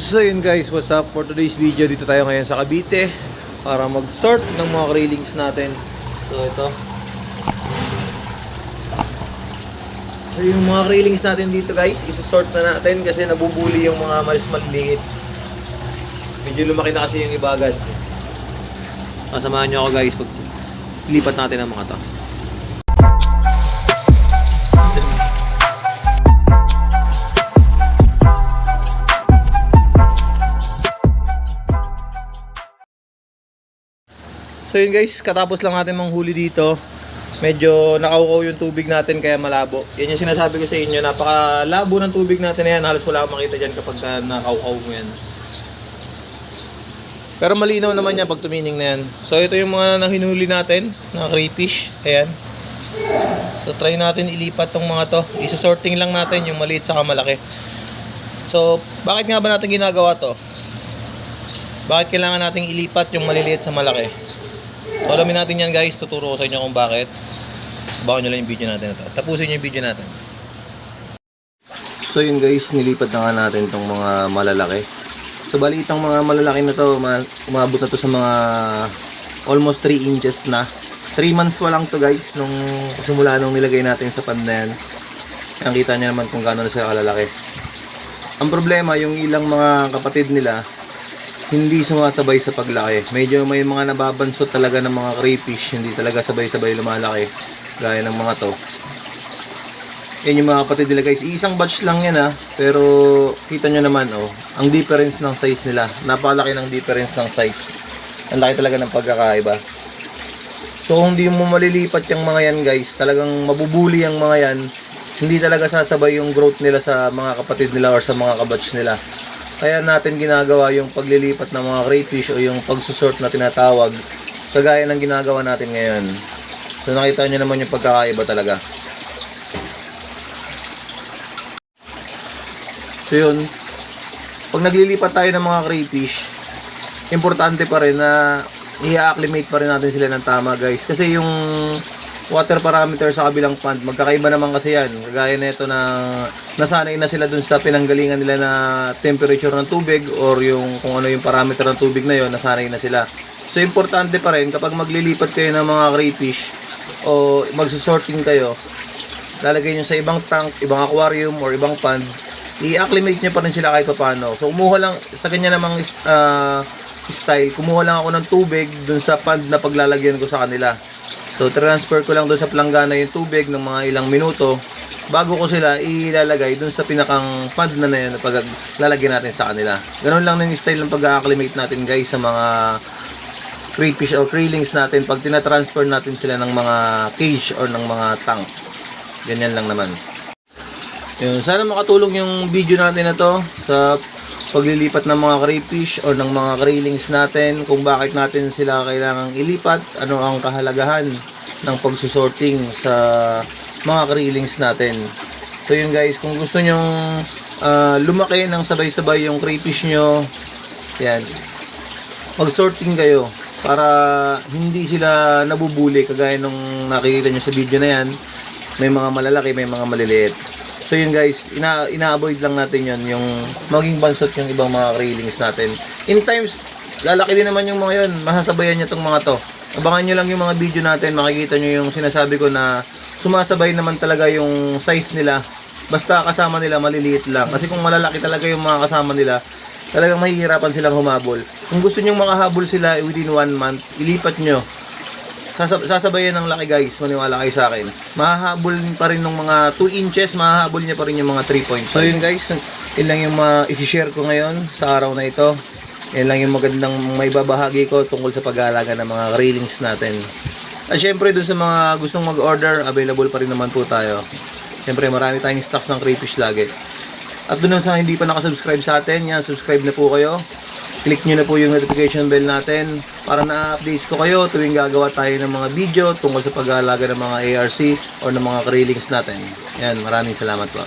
So yun guys, what's up for today's video? Dito tayo ngayon sa Cavite para mag-sort ng mga railings natin. So ito. So yung mga railings natin dito guys, isa-sort na natin kasi nabubuli yung mga malis maliliit. Medyo lumaki na kasi yung ibagad. Kasamahan nyo ako guys pag lipat natin ang mga to. So yun guys, katapos lang natin manghuli dito. Medyo nakaukaw yung tubig natin kaya malabo. Yan yung sinasabi ko sa inyo, napakalabo ng tubig natin na yan. Halos wala akong makita dyan kapag uh, nakaukaw mo yan. Pero malinaw naman yan pag tumining na yan. So ito yung mga nahinuli natin, na crayfish. Ayan. So try natin ilipat tong mga to. Isa-sorting lang natin yung maliit sa malaki. So bakit nga ba natin ginagawa to? Bakit kailangan nating ilipat yung maliliit sa malaki? So, alamin natin yan guys. Tuturo ko sa inyo kung bakit. Baka nyo lang yung video natin na to. Tapusin nyo yung video natin. So yun guys, nilipat na nga natin tong mga malalaki. So bali itong mga malalaki na to, ma- umabot na to sa mga almost 3 inches na. 3 months pa lang to guys, nung simula nung nilagay natin sa pan na yan. Nakita nyo naman kung gaano na sila kalalaki. Ang problema, yung ilang mga kapatid nila, hindi sumasabay sa paglaki. Medyo may mga nababansot talaga ng mga crayfish, hindi talaga sabay-sabay lumalaki. Gaya ng mga to. Yan yung mga kapatid nila guys. Isang batch lang yan ha. Pero kita nyo naman oh, ang difference ng size nila. Napakalaki ng difference ng size. Ang laki talaga ng pagkakaiba. So kung hindi mo malilipat yung mga yan guys, talagang mabubuli yung mga yan. Hindi talaga sasabay yung growth nila sa mga kapatid nila or sa mga kabatch nila. Kaya natin ginagawa yung paglilipat ng mga crayfish o yung pagsusort na tinatawag kagaya ng ginagawa natin ngayon. So nakita nyo naman yung pagkakaiba talaga. So yun, pag naglilipat tayo ng mga crayfish, importante pa rin na i-acclimate pa rin natin sila ng tama guys. Kasi yung water parameter sa kabilang pond, magkakaiba naman kasi yan. Kagaya na ito na nasanay na sila dun sa pinanggalingan nila na temperature ng tubig or yung kung ano yung parameter ng tubig na yon nasanay na sila. So importante pa rin kapag maglilipat kayo ng mga crayfish o magsusorting kayo, lalagay nyo sa ibang tank, ibang aquarium or ibang pond, i-acclimate nyo pa rin sila kahit paano. So kumuha lang, sa ganyan namang ah, style, kumuha lang ako ng tubig dun sa pond na paglalagyan ko sa kanila. So transfer ko lang dun sa planggana yung tubig ng mga ilang minuto bago ko sila ilalagay dun sa pinakang pond na na yun na pag lalagyan natin sa kanila. Ganun lang ng style ng pag-acclimate natin guys sa mga crayfish or krillings natin pag tinatransfer natin sila ng mga cage or ng mga tank. Ganyan lang naman. Yun, sana makatulong yung video natin na to sa paglilipat ng mga crayfish or ng mga krillings natin kung bakit natin sila kailangang ilipat, ano ang kahalagahan ng pagsusorting sa mga krillings natin. So yun guys, kung gusto nyong ah, lumaki ng sabay-sabay yung crayfish nyo, yan, mag-sorting kayo para hindi sila nabubuli kagaya nung nakikita nyo sa video na yan. May mga malalaki, may mga maliliit so yun guys, ina ina-avoid lang natin yun yung maging bansot yung ibang mga railings natin. In times, lalaki din naman yung mga yun. Masasabayan nyo tong mga to. Abangan nyo lang yung mga video natin makikita nyo yung sinasabi ko na sumasabay naman talaga yung size nila. Basta kasama nila maliliit lang. Kasi kung malalaki talaga yung mga kasama nila talagang mahihirapan silang humabol. Kung gusto nyong makahabol sila within one month, ilipat nyo. Sasab- sasabayan ng laki guys, maniwala kayo sa akin. Mahahabol pa rin ng mga 2 inches, mahahabol niya pa rin yung mga 3 points. So yun guys, yun lang yung mga i-share ko ngayon sa araw na ito. Yan lang yung magandang may babahagi ko tungkol sa pag-aalaga ng mga railings natin. At syempre dun sa mga gustong mag-order, available pa rin naman po tayo. Syempre marami tayong stocks ng crayfish lagi. At doon sa hindi pa nakasubscribe sa atin, yan, subscribe na po kayo. Click nyo na po yung notification bell natin para na-updates ko kayo tuwing gagawa tayo ng mga video tungkol sa pag-aalaga ng mga ARC or ng mga krillings natin. Yan, maraming salamat po.